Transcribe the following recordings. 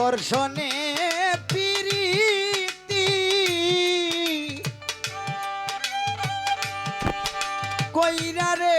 দর্শনে পিরিতি। কইরা রে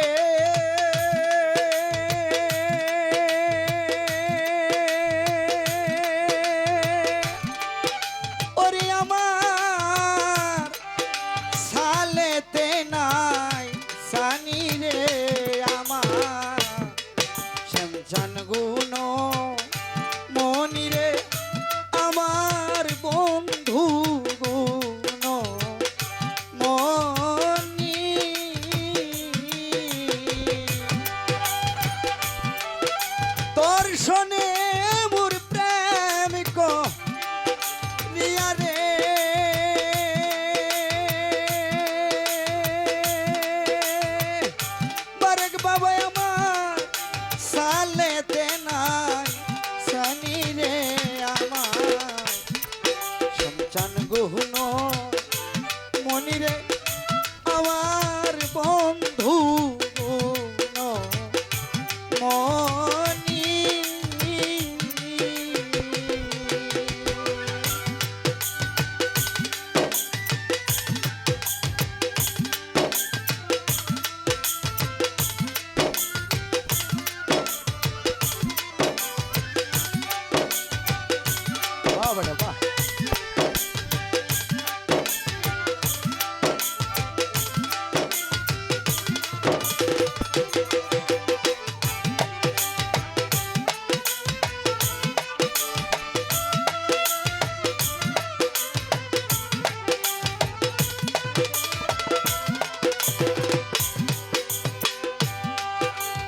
বাড়াবা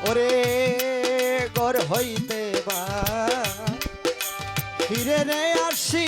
ওরে গড় হইতে বা ফিরে রে আসি।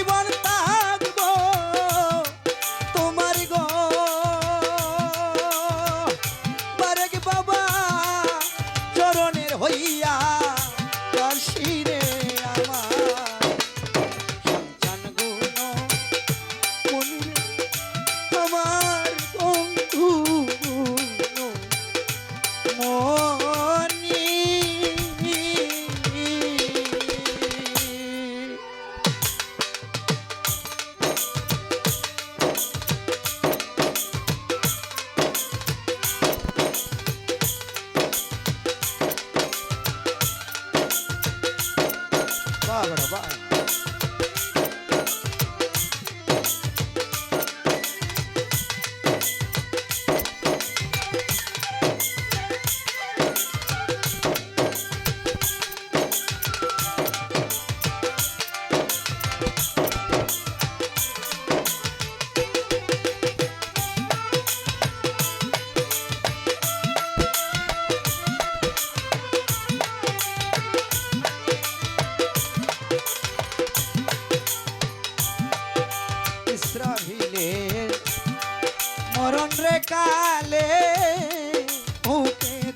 রে কালে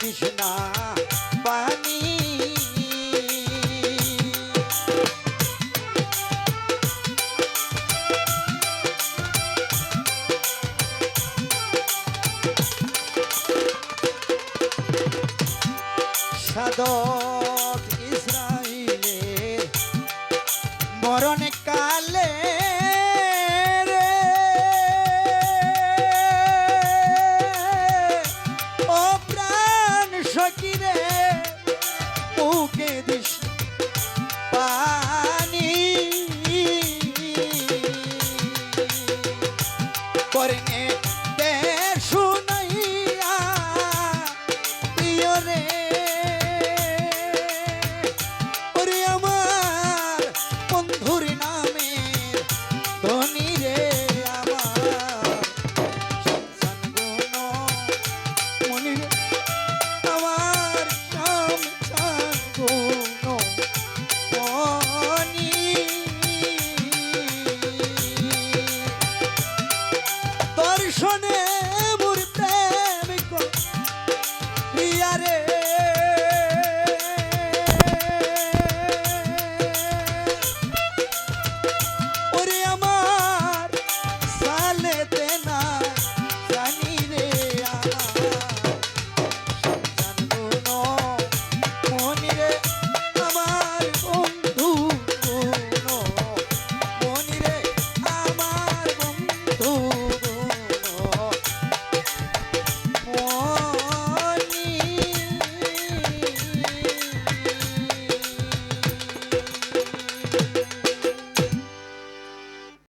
দিস না পানি সাধক